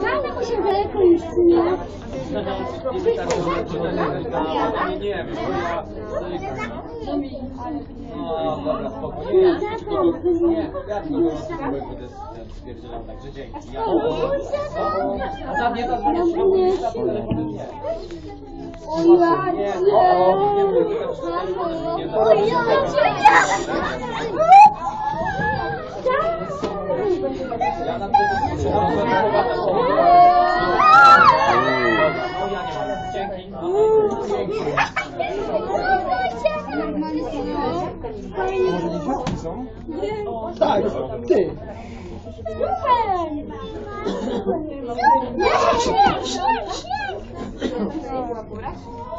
Prawda mu się daleko już nie. Nie, nie. No, dobra, spokojnie. Spierdzielał, także dzięki. Ja... A tam nie to nie Tak, ty. Śnieg, śnieg, śnieg!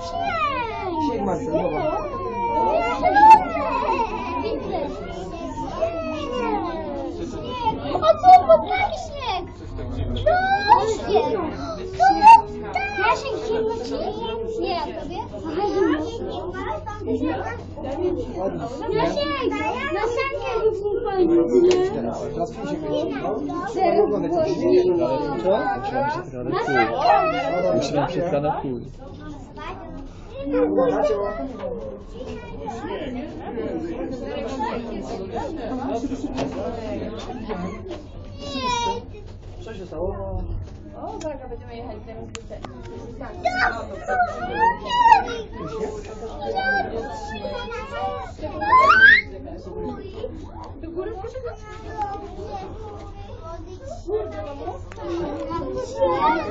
Śnieg! Marcel, zobacz. O co, poprawi śnieg! Musimy przez kanapół. Co się stało? Teraz mi się wyjdzie. Serio, Oglądać było coś. zimno. Co? Na sankę! Myślałem,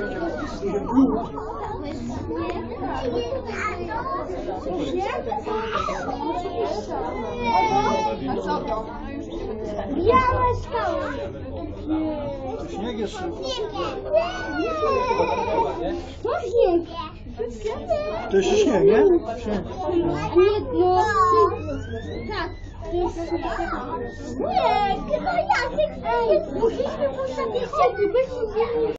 że tkana w chuj. Co się stało? O, uwaga, będziemy jechać tym Śnieg jest szybko. To jeszcze śnieg, nie? Śnieg. Nie, no, tak. Nie, chyba Jacek, musieliśmy żeby